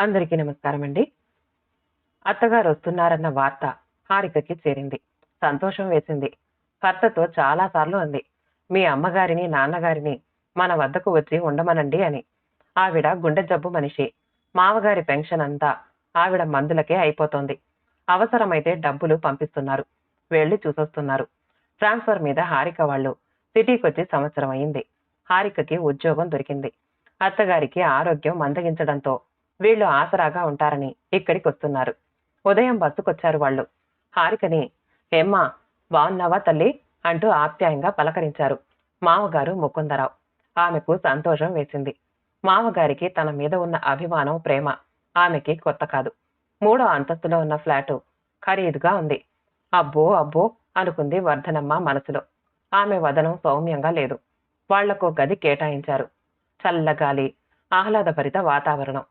అందరికీ నమస్కారం అండి అత్తగారు వస్తున్నారన్న వార్త హారికకి చేరింది. సంతోషం వేసింది. భర్తతో చాలాసార్లు అంది. మీ అమ్మగారిని నాన్నగారిని మన వద్దకు వచ్చి ఉండమనండి అని. ఆవిడ గుండె జబ్బు మనిషి. మామగారి పెన్షన్ అంతా ఆవిడ మందులకే అయిపోతోంది. అవసరమైతే డబ్బులు పంపిస్తున్నారు. వెళ్ళి చూసొస్తున్నారు. ట్రాన్స్ఫర్ మీద హారిక వాళ్ళు సిటీకి వచ్చి సంవత్సరం అయింది. హారికకి ఉద్యోగం దొరికింది. అత్తగారికి ఆరోగ్యం మందగించడంతో వీళ్ళు ఆసరాగా ఉంటారని ఇక్కడికి వస్తున్నారు ఉదయం బస్సుకొచ్చారు వాళ్ళు. హారికని ఏమ్మా బాగున్నావా తల్లి? అంటూ ఆప్యాయంగా పలకరించారు మామగారు ముకుందరావు. ఆమెకు సంతోషం వేసింది. మామగారికి తన మీద ఉన్న అభిమానం ప్రేమ ఆమెకి కొత్త కాదు. మూడో అంతస్తులో ఉన్న ఫ్లాటు ఖరీదుగా ఉంది. అబ్బో అబ్బో అనుకుంది వర్ధనమ్మ మనసులో. ఆమె వదనం సౌమ్యంగా లేదు. వాళ్ళకు గది కేటాయించారు. చల్లగాలి ఆహ్లాదభరిత వాతావరణం.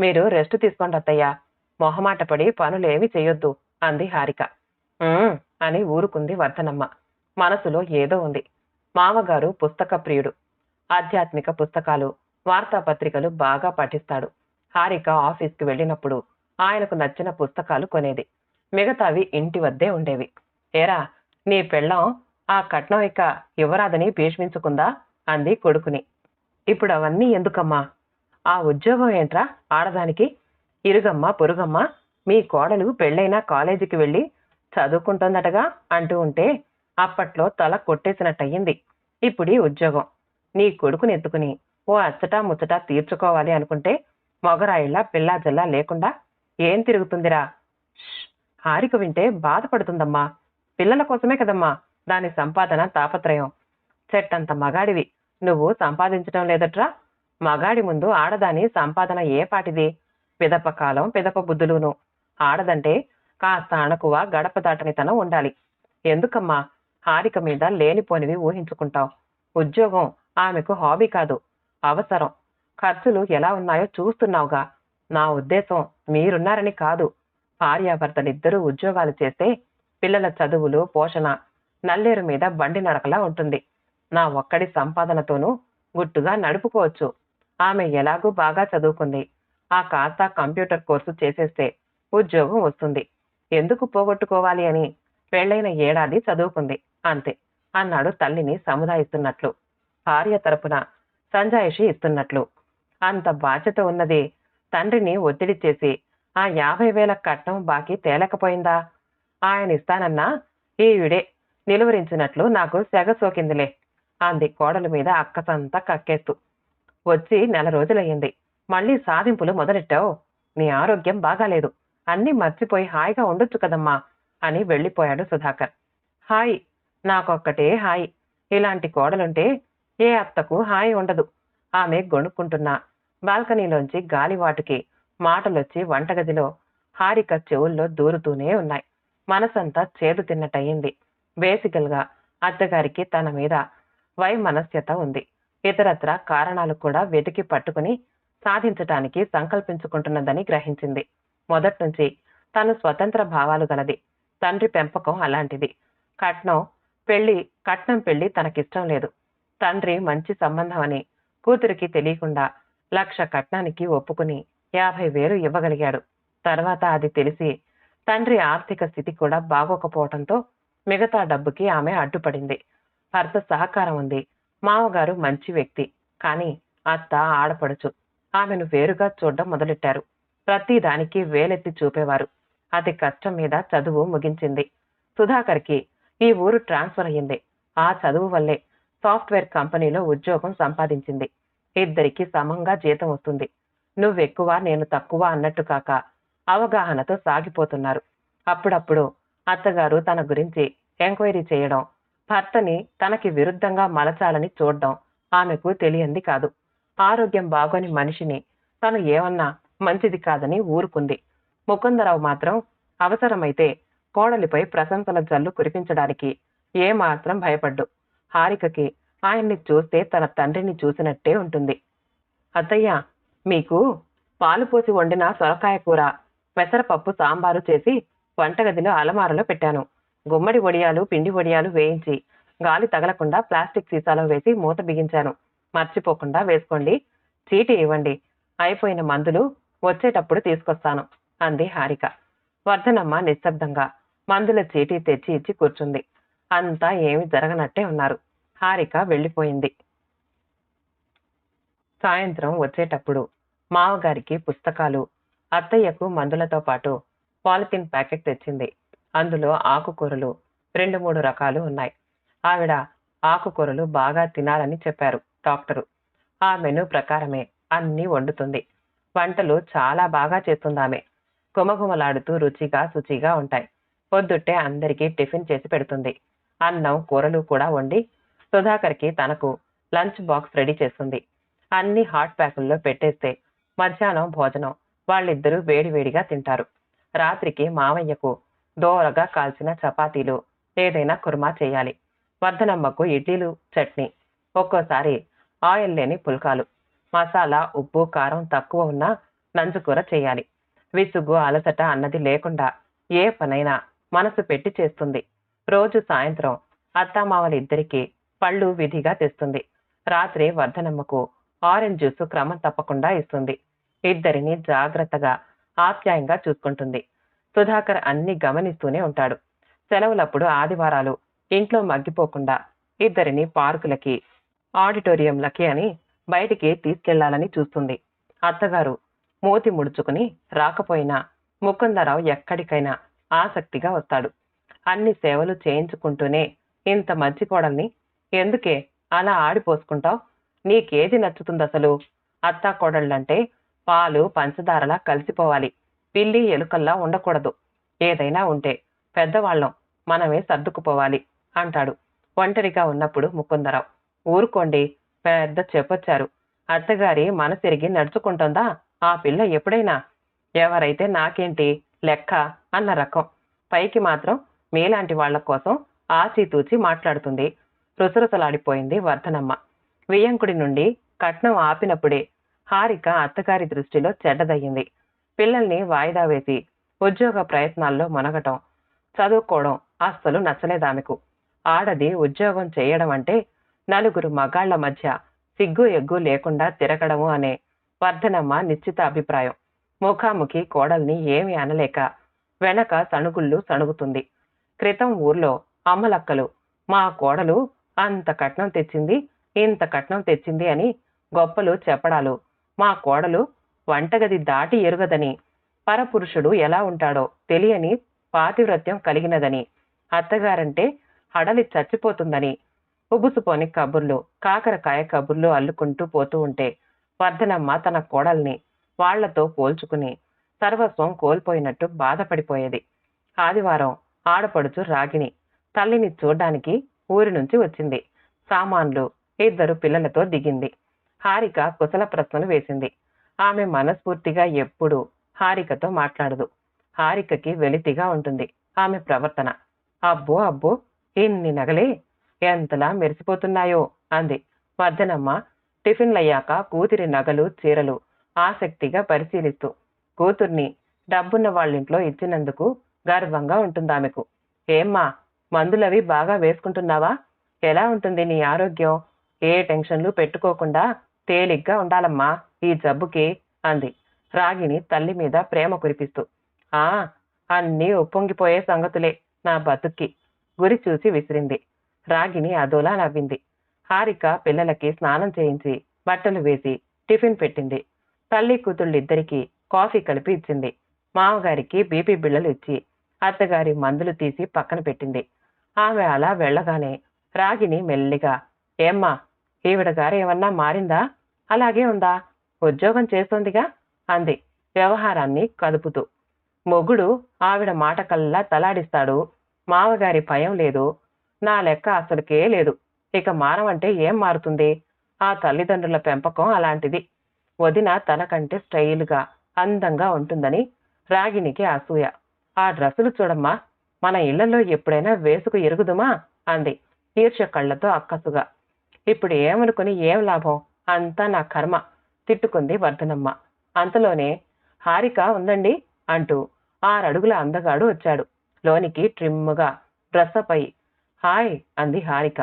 మీరు రెస్ట్ తీసుకోండి అత్తయ్యా. మొహమాటపడి పనులేమి చేయొద్దు అంది హారిక. అని ఊరుకుంది వర్ధనమ్మ. మనసులో ఏదో ఉంది. మామగారు పుస్తక ప్రియుడు. ఆధ్యాత్మిక పుస్తకాలు వార్తాపత్రికలు బాగా పఠిస్తాడు. హారిక ఆఫీస్కి వెళ్ళినప్పుడు ఆయనకు నచ్చిన పుస్తకాలు కొనేది. మిగతావి ఇంటి వద్దే ఉండేవి. ఏరా నీ పెళ్ళం ఆ కట్నం ఇక ఇవ్వరాదని భీష్మించుకుందా? అంది కొడుకుని. ఇప్పుడు అవన్నీ ఎందుకమ్మా? ఆ ఉద్యోగం ఏంట్రా? ఆడదానికి ఇరుగమ్మ పొరుగమ్మ మీ కోడలు పెళ్ళైనా కాలేజీకి వెళ్ళి చదువుకుంటోందటగా అంటూ ఉంటే అప్పట్లో తల కొట్టేసినట్టయింది. ఇప్పుడు ఈ ఉద్యోగం. నీ కొడుకుని ఎత్తుకుని ఓ అచ్చటా ముచ్చటా తీర్చుకోవాలి అనుకుంటే మొగరాయిళ్ళ పిల్లా జల్లా లేకుండా ఏం తిరుగుతుందిరా? హారిక వింటే బాధపడుతుందమ్మా. పిల్లల కోసమే కదమ్మా దాని సంపాదన తాపత్రయం. చెట్టంత మగాడివి. నువ్వు సంపాదించడం లేదట్రా? మగాడి ముందు ఆడదాని సంపాదన ఏ పాటిది? పిదప కాలం పిదప బుద్ధులును. ఆడదంటే కాస్త అణకువ గడప దాటనితనం ఉండాలి. ఎందుకమ్మా? హారిక మీద లేనిపోనివి ఊహించుకుంటావు. ఉద్యోగం ఆమెకు హాబీ కాదు. అవసరం. ఖర్చులు ఎలా ఉన్నాయో చూస్తున్నావుగా. నా ఉద్దేశం మీరున్నారని కాదు. భార్యాభర్తలిద్దరూ ఉద్యోగాలు చేస్తే పిల్లల చదువులు పోషణ నల్లేరు మీద బండి నడకలా ఉంటుంది. నా ఒక్కడి సంపాదనతోనూ గుట్టుగా నడుపుకోవచ్చు. ఆమె ఎలాగూ బాగా చదువుకుంది. ఆ కాస్త కంప్యూటర్ కోర్సు చేసేస్తే ఉద్యోగం వస్తుంది. ఎందుకు పోగొట్టుకోవాలి అని? పెళ్ళైన ఏడాది చదువుకుంది. అంతే అన్నాడు తల్లిని సముదాయిస్తున్నట్లు. భార్య తరపున సంజాయిషి ఇస్తున్నట్లు. అంత బాధ్యత ఉన్నది తండ్రిని ఒత్తిడి చేసి ఆ యాభై వేల కట్నం బాకీ తేలకపోయిందా? ఆయన ఇస్తానన్నా ఈవిడే నిలువరించినట్లు నాకు సెగ సోకిందిలే అంది కోడల మీద అక్కసంతా కక్కేస్తూ. వచ్చి నెల రోజులయ్యింది. మళ్ళీ సాధింపులు మొదలెట్టావు? నీ ఆరోగ్యం బాగాలేదు. అన్నీ మర్చిపోయి హాయిగా ఉండొచ్చు కదమ్మా అని వెళ్ళిపోయాడు సుధాకర్. Hi నాకొక్కటే hi. ఇలాంటి కోడలుంటే ఏ అత్తకు హాయి ఉండదు. ఆమె గొణుక్కుంటున్నా. బాల్కనీలోంచి గాలివాటుకి మాటలొచ్చి వంటగదిలో హారిక చెవుల్లో దూరుతూనే ఉన్నాయి. మనసంతా చేదు తిన్నట్టయింది. బేసికల్గా అత్తగారికి తన మీద వైమనస్యత ఉంది. ఇతరత్ర కారణాలు కూడా వెతికి పట్టుకుని సాధించటానికి సంకల్పించుకుంటున్నదని గ్రహించింది. మొదట్నుంచి తను స్వతంత్ర భావాలు గలది. తండ్రి పెంపకం అలాంటిది. కట్నం పెళ్ళి కట్నం పెళ్ళి తనకిష్టం లేదు. తండ్రి మంచి సంబంధం అని కూతురికి తెలియకుండా లక్ష కట్నానికి ఒప్పుకుని యాభై వేలు ఇవ్వగలిగాడు. తర్వాత అది తెలిసి తండ్రి ఆర్థిక స్థితి కూడా బాగోకపోవడంతో మిగతా డబ్బుకి ఆమె అడ్డుపడింది. భర్త సహకారం ఉంది. మామగారు మంచి వ్యక్తి కానీ అత్త ఆడపడుచు. ఆమెను వేరుగా చూడడం మొదలెట్టారు. ప్రతి దానికి వేలెత్తి చూపేవారు. అతి కష్టం మీద చదువు ముగించింది. సుధాకర్కి ఈ ఊరు ట్రాన్స్ఫర్ అయ్యింది. ఆ చదువు వల్లే సాఫ్ట్వేర్ కంపెనీలో ఉద్యోగం సంపాదించింది. ఇద్దరికి సమంగా జీతం వస్తుంది. నువ్వెక్కువ నేను తక్కువ అన్నట్టు కాక అవగాహనతో సాగిపోతున్నారు. అప్పుడప్పుడు అత్తగారు తన గురించి ఎంక్వైరీ చేయడం భర్తని తనకి విరుద్ధంగా మలచాలని చూడడం ఆమెకు తెలియంది కాదు. ఆరోగ్యం బాగోని మనిషిని తను ఏమన్నా మంచిది కాదని ఊరుకుంది. ముకుందరావు మాత్రం అవసరమైతే కోడలిపై ప్రశంసల జల్లు కురిపించడానికి ఏమాత్రం భయపడ్డు. హారికకి ఆయన్ని చూస్తే తన తండ్రిని చూసినట్టే ఉంటుంది. అత్తయ్య మీకు పాలు పోసి వండిన సొరకాయ కూర పెసరపప్పు సాంబారు చేసి వంటగదిలో అలమారలో పెట్టాను. గుమ్మడి వడియాలు పిండి వడియాలు వేయించి గాలి తగలకుండా ప్లాస్టిక్ సీసాలో వేసి మూత బిగించాను. మర్చిపోకుండా వేసుకోండి. చీటీ ఇవ్వండి. అయిపోయిన మందులు వచ్చేటప్పుడు తీసుకొస్తాను అంది హారిక. వర్ధనమ్మ నిశ్శబ్దంగా మందుల చీటీ తెచ్చి ఇచ్చి కూర్చుంది. అంతా ఏమి జరగనట్టే ఉన్నారు. హారిక వెళ్ళిపోయింది. సాయంత్రం వచ్చేటప్పుడు మావగారికి పుస్తకాలు అత్తయ్యకు మందులతో పాటు పాలిథిన్ ప్యాకెట్ తెచ్చింది. అందులో ఆకుకూరలు రెండు మూడు రకాలు ఉన్నాయి. ఆవిడ ఆకుకూరలు బాగా తినాలని చెప్పారు డాక్టరు. ఆ మెను ప్రకారమే అన్నీ వండుతుంది. వంటలు చాలా బాగా చేస్తుంది ఆమె గుమగుమలాడుతూ రుచిగా శుచిగా ఉంటాయి. పొద్దుట్టే అందరికీ టిఫిన్ చేసి పెడుతుంది. అన్నం కూరలు కూడా వండి సుధాకర్కి తనకు లంచ్ బాక్స్ రెడీ చేస్తుంది. అన్ని హాట్ ప్యాకుల్లో పెట్టేస్తే మధ్యాహ్నం భోజనం వాళ్ళిద్దరూ వేడివేడిగా తింటారు. రాత్రికి మావయ్యకు దోరగా కాల్చిన చపాతీలు. ఏదైనా కుర్మా చేయాలి. వర్ధనమ్మకు ఇడ్లీలు చట్నీ. ఒక్కోసారి ఆయిల్ లేని పుల్కాలు. మసాలా ఉప్పు కారం తక్కువ ఉన్న నంజుకూర చేయాలి. విసుగు అలసట అన్నది లేకుండా ఏ పనైనా మనసు పెట్టి చేస్తుంది. రోజు సాయంత్రం అత్తామావలిద్దరికీ పళ్ళు విధిగా తెస్తుంది. రాత్రి వర్ధనమ్మకు ఆరెంజ్ జ్యూస్ క్రమం తప్పకుండా ఇస్తుంది. ఇద్దరిని జాగ్రత్తగా ఆప్యాయంగా చూసుకుంటుంది. సుధాకర్ అన్ని గమనిస్తూనే ఉంటాడు. సెలవులప్పుడు ఆదివారాలు ఇంట్లో మగ్గిపోకుండా ఇద్దరిని పార్కులకి ఆడిటోరియంలకి అని బయటికి తీసుకెళ్ళాలని చూస్తుంది. అత్తగారు మూతి ముడుచుకుని రాకపోయినా ముకుందరావు ఎక్కడికైనా ఆసక్తిగా వస్తాడు. అన్ని సేవలు చేయించుకుంటూనే ఇంత మంచి కోడల్ని ఎందుకే అలా ఆడిపోసుకుంటావు? నీకేది నచ్చుతుంది అసలు అత్తా కోడళ్ళంటే పాలు పంచదారలా కలిసిపోవాలి. పిల్లి ఎలుకల్లా ఉండకూడదు. ఏదైనా ఉంటే పెద్దవాళ్ళం మనమే సర్దుకుపోవాలి అంటాడు. ఒంటరిగా ఉన్నప్పుడు ముకుందరావు. ఊరుకోండి పెద్ద చెప్పొచ్చారు. అత్తగారి మనసిరిగి నడుచుకుంటుందా? ఆ పిల్ల ఎప్పుడైనా? ఎవరైతే నాకేంటి లెక్క అన్న రకం. పైకి మాత్రం మీలాంటి వాళ్ళ కోసం ఆచితూచి మాట్లాడుతుంది. రుసరుసలాడిపోయింది వర్ధనమ్మ. వియ్యంకుడి నుండి కట్నం ఆపినప్పుడే హారిక అత్తగారి దృష్టిలో చెడ్డదయ్యింది. పిల్లల్ని వాయిదా వేసి ఉద్యోగ ప్రయత్నాల్లో మునగటం చదువుకోవడం అస్సలు నచ్చలేదామెకు. ఆడది ఉద్యోగం చేయడం అంటే నలుగురు మగాళ్ళ మధ్య సిగ్గు ఎగ్గు లేకుండా తిరగడము అనే వర్ధనమ్మ నిశ్చిత అభిప్రాయం. ముఖాముఖి కోడల్ని ఏమి అనలేక వెనక సణుగుళ్ళు సణుగుతుంది. క్రితం ఊర్లో అమ్మలక్కలు మా కోడలు అంత కట్నం తెచ్చింది ఇంత కట్నం తెచ్చింది అని గొప్పలు చెప్పడాలు మా కోడలు వంటగది దాటి ఎరుగదని. పరపురుషుడు ఎలా ఉంటాడో తెలియని పాతివ్రత్యం కలిగినదని. అత్తగారంటే హడలి చచ్చిపోతుందని. ఉబుసుపోని కబుర్లు కాకరకాయ కబుర్లు అల్లుకుంటూ పోతూ ఉంటే వర్ధనమ్మ తన కోడల్ని వాళ్ళతో పోల్చుకుని సర్వస్వం కోల్పోయినట్టు బాధపడిపోయేది. ఆదివారం ఆడపడుచు రాగిని తల్లిని చూడ్డానికి ఊరి నుంచి వచ్చింది. సామాన్లు ఇద్దరు పిల్లలతో దిగింది. హారిక కుశల ప్రశ్నలు వేసింది. ఆమె మనస్ఫూర్తిగా ఎప్పుడూ హారికతో మాట్లాడదు. హారికకి వెలితిగా ఉంటుంది. ఆమె ప్రవర్తన అబ్బో అబ్బో ఇన్ని నగలే ఎంతలా మెరిసిపోతున్నాయో అంది. వర్ధనమ్మ టిఫిన్లయ్యాక కూతురి నగలు చీరలు ఆసక్తిగా పరిశీలిస్తూ కూతుర్ని డబ్బున్న వాళ్ళింట్లో ఇచ్చినందుకు గర్వంగా ఉంటుంది ఆమెకు ఏమ్మా మందులవి బాగా వేసుకుంటున్నావా? ఎలా ఉంటుంది నీ ఆరోగ్యం? ఏ టెన్షన్లు పెట్టుకోకుండా తేలిగ్గా ఉండాలమ్మా. ఈ జబ్బుకి అంది. రాగిని తల్లి మీద ప్రేమ కురిపిస్తూ. ఆ అన్నీ ఉప్పొంగిపోయే సంగతులే నా బతుక్కి గురి చూసి విసిరింది. రాగిని అదోలా నవ్వింది. హారిక పిల్లలకి స్నానం చేయించి బట్టలు వేసి టిఫిన్ పెట్టింది. తల్లి కూతుళ్ళిద్దరికీ కాఫీ కలిపి ఇచ్చింది. మామగారికి బీపీ బిళ్ళలు ఇచ్చి అత్తగారి మందులు తీసి పక్కన పెట్టింది. ఆమె అలా వెళ్ళగానే రాగిని మెల్లిగా ఏమ్మా ఈవిడ గారు ఏమన్నా మారిందా? అలాగే ఉందా? ఉద్యోగం చేస్తోందిగా అంది వ్యవహారాన్ని కదుపుతూ. మొగుడు ఆవిడ మాట కల్లా తలాడిస్తాడు. మామగారి భయం లేదు. నా లెక్క అసలుకే లేదు. ఇక మానవంటే ఏం మారుతుంది? ఆ తల్లిదండ్రుల పెంపకం అలాంటిది. వదిన తనకంటే స్టైల్గా అందంగా ఉంటుందని రాగినికి అసూయ. ఆ డ్రెస్సులు చూడమ్మా. మన ఇళ్ళలో ఎప్పుడైనా వేసుకు ఎరుగుదుమా? అంది ఈర్ష కళ్ళతో అక్కసుగా. ఇప్పుడు ఏమనుకుని ఏం లాభం? అంతా నా కర్మ. తిట్టుకుంది వర్ధనమ్మ. అంతలోనే హారిక ఉందండి అంటూ ఆరడుగుల అందగాడు వచ్చాడు. లోనికి ట్రిమ్గా డ్రెస్అప్ అయి హాయ్ అంది హారిక.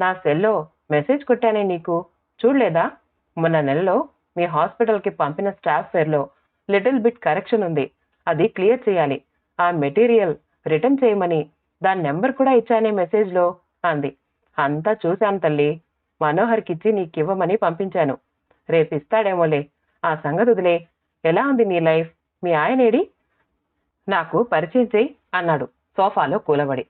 నా సెల్లో మెసేజ్ కొట్టానే నీకు? చూడలేదా? మొన్న నెలలో మీ హాస్పిటల్కి పంపిన స్టాఫ్ ఫేర్లో లిటిల్ బిట్ కరెక్షన్ ఉంది. అది క్లియర్ చేయాలి. ఆ మెటీరియల్ రిటర్న్ చేయమని. దాని నెంబర్ కూడా ఇచ్చానే మెసేజ్లో అంది. అంతా చూశాను తల్లి. మనోహర్కిచ్చి నీకివ్వమని పంపించాను. రేపు ఇస్తాడేమోలే ఆ సంగతి వదిలే. ఎలా ఉంది నీ లైఫ్? మీ ఆయనేడి? నాకు పరిచయం చేయి అన్నాడు సోఫాలో కూలబడి.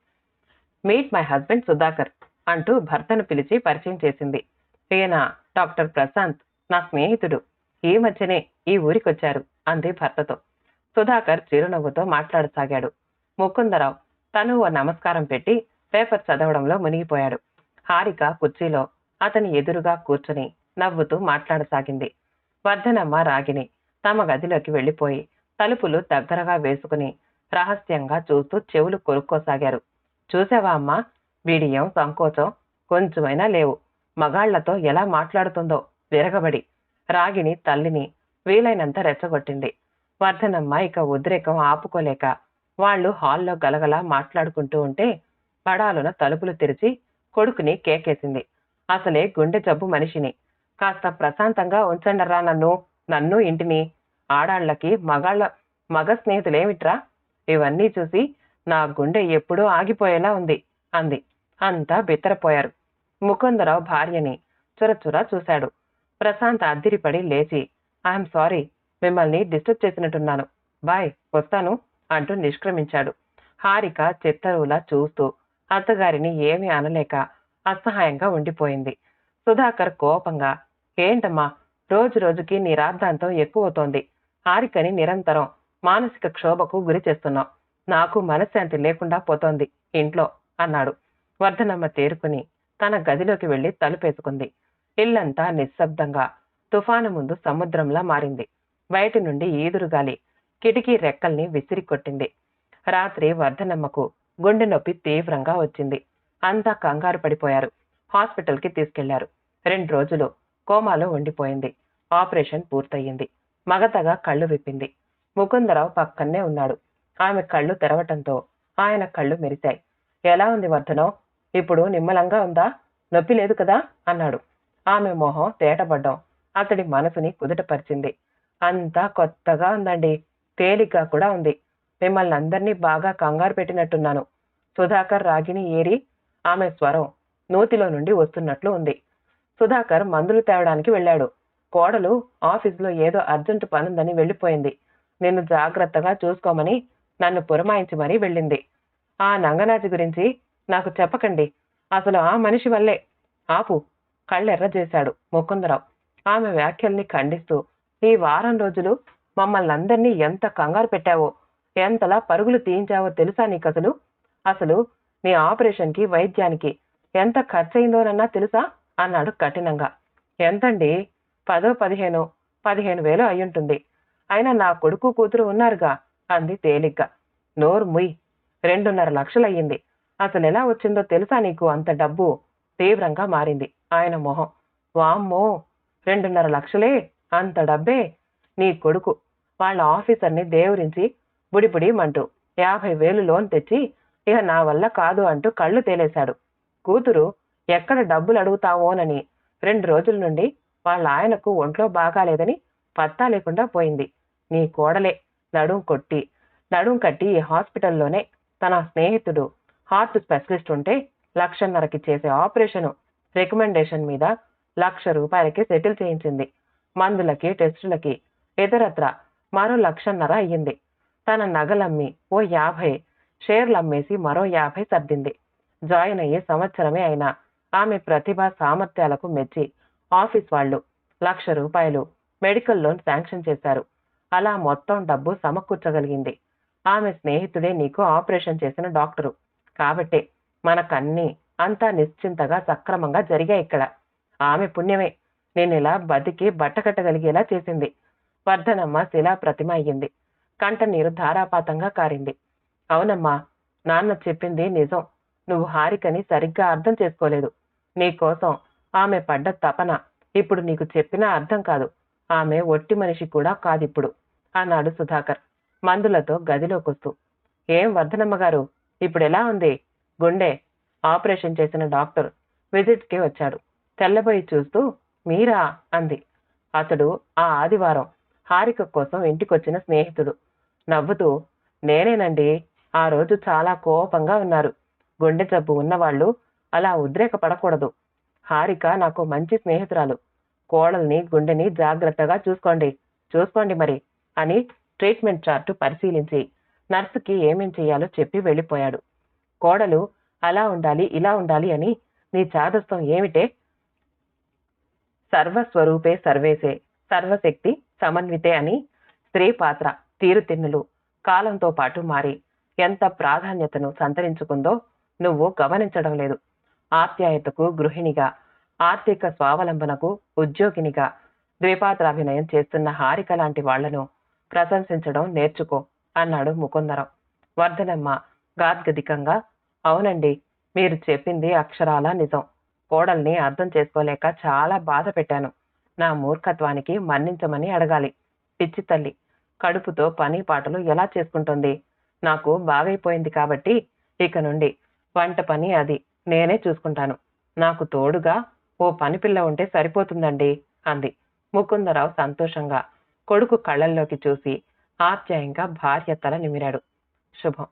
మీట్ మై హస్బెండ్ సుధాకర్ అంటూ భర్తను పిలిచి పరిచయం చేసింది. ఈయన డాక్టర్ ప్రశాంత్ నా స్నేహితుడు. ఈ మధ్యనే ఈ ఊరికొచ్చారు అంది భర్తతో. సుధాకర్ చిరునవ్వుతో మాట్లాడసాగాడు. ముకుందరావు తను ఓ నమస్కారం పెట్టి పేపర్ చదవడంలో మునిగిపోయాడు. హారిక కుర్చీలో అతని ఎదురుగా కూర్చుని నవ్వుతూ మాట్లాడసాగింది. వర్ధనమ్మ రాగిని తమ గదిలోకి వెళ్ళిపోయి తలుపులు దగ్గరగా వేసుకుని రహస్యంగా చూస్తూ చెవులు కొరుక్కోసాగారు. చూసావా అమ్మా? విడియం సంకోచం కొంచెమైనా లేవు. మగాళ్ళతో ఎలా మాట్లాడుతుందో విరగబడి. రాగిని తల్లిని వీలైనంత రెచ్చగొట్టింది. వర్ధనమ్మ ఇక ఉద్రేకం ఆపుకోలేక వాళ్ళు హాల్లో గలగల మాట్లాడుకుంటూ ఉంటే పడాలున తలుపులు తెరిచి కొడుకుని కేకేసింది. అసలే గుండె జబ్బు మనిషిని. కాస్త ప్రశాంతంగా ఉంచండరా నన్ను? నన్ను ఇంటిని? ఆడాళ్ళకి మగాళ్ళ మగ స్నేహితులేమిట్రా? ఇవన్నీ చూసి నా గుండె ఎప్పుడూ ఆగిపోయేలా ఉంది అంది. అంతా బిత్తరపోయారు. ముకుందరావు భార్యని చురచుర చూశాడు. ప్రశాంత్ అద్దిరిపడి లేచి ఐఎమ్ సారీ మిమ్మల్ని డిస్టర్బ్ చేసినట్టున్నాను. బాయ్ వస్తాను అంటూ నిష్క్రమించాడు. హారిక చిత్తరువులా చూస్తూ అత్తగారిని ఏమీ అనలేక అసహాయంగా ఉండిపోయింది. సుధాకర్ కోపంగా ఏంటమ్మా? రోజు రోజుకి నీ రాద్ధాంతం ఎక్కువవుతోంది. హారికని నిరంతరం మానసిక క్షోభకు గురి చేస్తున్నావు. నాకు మనశ్శాంతి లేకుండా పోతోంది ఇంట్లో అన్నాడు. వర్ధనమ్మ తేరుకుని తన గదిలోకి వెళ్ళి తలుపేసుకుంది. ఇల్లంతా నిశ్శబ్దంగా తుఫాను ముందు సముద్రంలా మారింది. బయటి నుండి ఈదురుగాలి కిటికీ రెక్కల్ని విసిరి కొట్టింది. రాత్రి వర్ధనమ్మకు గుండె నొప్పి తీవ్రంగా వచ్చింది. అంతా కంగారు పడిపోయారు. హాస్పిటల్కి తీసుకెళ్ళారు. రెండు రోజులు కోమాలో ఉండిపోయింది. ఆపరేషన్ పూర్తయింది. మగతగా కళ్ళు విప్పింది. ముకుందరావు పక్కనే ఉన్నాడు. ఆమె కళ్ళు తెరవటంతో ఆయన కళ్ళు మెరిశాయి. ఎలా ఉంది వర్ధనం? ఇప్పుడు నిమ్మలంగా ఉందా? నొప్పి లేదు కదా? అన్నాడు. ఆమె మొహం తేటపడ్డం అతడి మనసుని కుదుటపరిచింది. అంతా కొత్తగా ఉందండి. తేలిగ్గా కూడా ఉంది. మిమ్మల్ని అందరినీ బాగా కంగారు పెట్టినట్టున్నాను. సుధాకర్ రాగిని ఏరి ఆమె స్వరం నూతిలో నుండి వస్తున్నట్లు ఉంది. సుధాకర్ మందులు తేవడానికి వెళ్ళాడు. కోడలు ఆఫీసులో ఏదో అర్జెంటు పనుందని వెళ్ళిపోయింది. నిన్ను జాగ్రత్తగా చూసుకోమని నన్ను పురమాయించి మరీ వెళ్ళింది. ఆ నంగనాచి గురించి నాకు చెప్పకండి. అసలు ఆ మనిషి వల్లే. ఆపు కళ్ళెర్ర చేశాడు ముకుందరావు. ఆమె వ్యాఖ్యల్ని ఖండిస్తూ ఈ వారం రోజులు మమ్మల్ని అందరినీ ఎంత కంగారు పెట్టావో ఎంతలా పరుగులు తీయించావో తెలుసా నీకసలు అసలు అసలు నీ ఆపరేషన్కి వైద్యానికి ఎంత ఖర్చయిందోనన్నా తెలుసా? అన్నాడు కఠినంగా. ఎంతండి? పదో పదిహేను పదిహేను వేలు అయ్యుంటుంది. అయినా నా కొడుకు కూతురు ఉన్నారుగా? అంది తేలిగ్గా. నోరు ముయ్. రెండున్నర లక్షలయ్యింది. అసలు ఎలా వచ్చిందో తెలుసా నీకు? అంత డబ్బు. తీవ్రంగా మారింది ఆయన మొహం. వామ్మో! రెండున్నర లక్షలే? అంత డబ్బే? నీ కొడుకు. వాళ్ళ ఆఫీసర్ని దేవురించి బుడిబుడిమంటూ యాభై వేలు లోన్ తెచ్చి ఇక నా వల్ల కాదు అంటూ కళ్ళు తేలేశాడు. కూతురు ఎక్కడ డబ్బులు అడుగుతావోనని రెండు రోజుల నుండి వాళ్ళ ఆయనకు ఒంట్లో బాగాలేదని పత్తా లేకుండా పోయింది. నీ కోడలే నడుం కొట్టి నడుం కట్టి ఈ హాస్పిటల్లోనే తన స్నేహితుడు హార్ట్ స్పెషలిస్ట్ ఉంటే లక్షన్నరకి చేసే ఆపరేషను రికమెండేషన్ మీద లక్ష రూపాయలకి సెటిల్ చేయించింది. మందులకి టెస్టులకి ఇతరత్ర మరో లక్షన్నర అయ్యింది. తన నగలమ్మి ఓ యాభై షేర్లు అమ్మేసి మరో యాభై సర్దింది. జాయిన్ అయ్యే సంవత్సరమే అయినా ఆమె ప్రతిభ సామర్థ్యాలకు మెచ్చి ఆఫీస్ వాళ్ళు లక్ష రూపాయలు మెడికల్ లోన్ శాంక్షన్ చేశారు. అలా మొత్తం డబ్బు సమకూర్చగలిగింది. ఆమె స్నేహితుడే నీకు ఆపరేషన్ చేసిన డాక్టరు. కాబట్టే మనకన్నీ అంతా నిశ్చింతగా సక్రమంగా జరిగాయి ఇక్కడ. ఆమె పుణ్యమే. నేను ఇలా బతికి బట్టకట్టగలిగేలా చేసింది. వర్ధనమ్మ శిలా ప్రతిమ అయ్యింది. కంట నీరు ధారాపాతంగా కారింది. అవునమ్మా నాన్న చెప్పింది నిజం. నువ్వు హారికని సరిగ్గా అర్థం చేసుకోలేదు. నీకోసం ఆమె పడ్డ తపన ఇప్పుడు నీకు చెప్పినా అర్థం కాదు. ఆమె ఒట్టి మనిషి కూడా కాదిప్పుడు అన్నాడు సుధాకర్ మందులతో గదిలోకొస్తూ ఏం వర్ధనమ్మ గారు ఇప్పుడు ఎలా ఉంది? గుండె. ఆపరేషన్ చేసిన డాక్టర్ విజిట్కి వచ్చాడు. తెల్లబోయి చూస్తూ మీరా? అంది. అతడు ఆ ఆదివారం హారిక కోసం ఇంటికొచ్చిన స్నేహితుడు. నవ్వుతూ నేనేనండి. ఆ రోజు చాలా కోపంగా ఉన్నారు. గుండె జబ్బు ఉన్నవాళ్ళు అలా ఉద్రేకపడకూడదు. హారిక నాకు మంచి స్నేహితురాలు. కోడల్ని గుండెని జాగ్రత్తగా చూసుకోండి. చూసుకోండి మరి అని ట్రీట్మెంట్ చార్టు పరిశీలించి నర్సుకి ఏమేం చేయాలో చెప్పి వెళ్ళిపోయాడు. కోడలు అలా ఉండాలి ఇలా ఉండాలి అని నీ చాదస్తం ఏమిటే? సర్వస్వరూపే సర్వేసే సర్వశక్తి సమన్వితే అని స్త్రీ పాత్ర తీరుతిన్నులు కాలంతో పాటు మారి ఎంత ప్రాధాన్యతను సంతరించుకుందో నువ్వు గమనించడం లేదు. ఆప్యాయతకు గృహిణిగా ఆర్థిక స్వావలంబనకు ఉద్యోగినిగా ద్విపాత్రాభినయం చేస్తున్న హారిక లాంటి వాళ్ళను ప్రశంసించడం నేర్చుకో అన్నాడు ముకుందరం. వర్ధనమ్మ గాద్గదికంగా అవునండి మీరు చెప్పింది అక్షరాల నిజం. కోడల్ని అర్థం చేసుకోలేక చాలా బాధ పెట్టాను. నా మూర్ఖత్వానికి మన్నించమని అడగాలి. పిచ్చి తల్లి కడుపుతో పని పాటలు ఎలా చేసుకుంటుంది? నాకు బాగైపోయింది కాబట్టి ఇక నుండి వంట పని అది. నేనే చూసుకుంటాను. నాకు తోడుగా ఓ పని పిల్ల ఉంటే సరిపోతుందండి అంది. ముకుందరావు సంతోషంగా కొడుకు కళ్ళల్లోకి చూసి ఆప్యాయంగా భార్య తల నిమిరాడు. శుభం.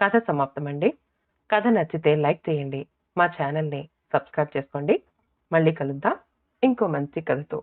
కథ సమాప్తమండి. కథ నచ్చితే లైక్ చేయండి. మా ఛానల్ని సబ్స్క్రైబ్ చేసుకోండి. మళ్ళీ కలుద్దాం. ఇంకో మంచి కథతో.